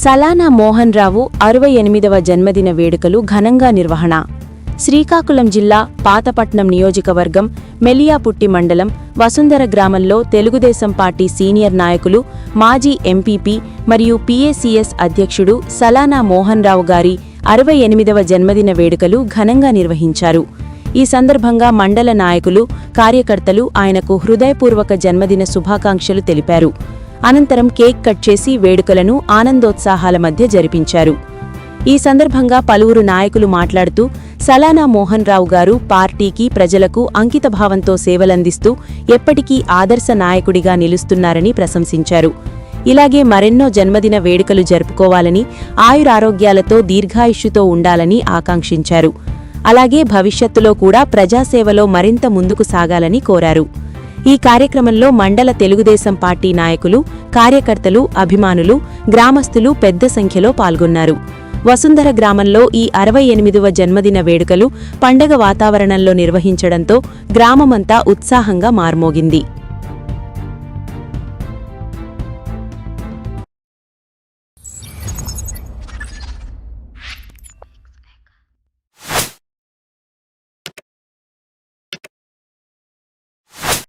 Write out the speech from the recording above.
సలానా మోహన్ రావు అరవై ఎనిమిదవ జన్మదిన వేడుకలు ఘనంగా నిర్వహణ. శ్రీకాకుళం జిల్లా పాతపట్నం నియోజకవర్గం మెలియాపుట్టి మండలం వసుంధర గ్రామంలో తెలుగుదేశం పార్టీ సీనియర్ నాయకులు మాజీ ఎంపీపీ మరియు పీఏసీఎస్ అధ్యక్షుడు సలానా మోహన్ రావు గారి అరవై ఎనిమిదవ జన్మదిన వేడుకలు ఘనంగా నిర్వహించారు. ఈ సందర్భంగా మండల నాయకులు కార్యకర్తలు ఆయనకు హృదయపూర్వక జన్మదిన శుభాకాంక్షలు తెలిపారు. అనంతరం కేక్ కట్ చేసి వేడుకలను ఆనందోత్సాహాల మధ్య జరిపించారు. ఈ సందర్భంగా పలువురు నాయకులు మాట్లాడుతూ సలానా మోహన్ రావు గారు పార్టీకి ప్రజలకు అంకితభావంతో సేవలందిస్తూ ఎప్పటికీ ఆదర్శ నాయకుడిగా నిలుస్తున్నారని ప్రశంసించారు. ఇలాగే మరెన్నో జన్మదిన వేడుకలు జరుపుకోవాలని ఆయురారోగ్యాలతో దీర్ఘాయుష్యుతో ఉండాలని ఆకాంక్షించారు. అలాగే భవిష్యత్తులో కూడా ప్రజాసేవలో మరింత ముందుకు సాగాలని కోరారు. ఈ కార్యక్రమంలో మండల తెలుగుదేశం పార్టీ నాయకులు కార్యకర్తలు అభిమానులు గ్రామస్తులు పెద్ద సంఖ్యలో పాల్గొన్నారు. వసుంధర గ్రామంలో ఈ అరవై ఎనిమిదవ జన్మదిన వేడుకలు పండగ వాతావరణంలో నిర్వహించడంతో గ్రామమంతా ఉత్సాహంగా మార్మోగింది.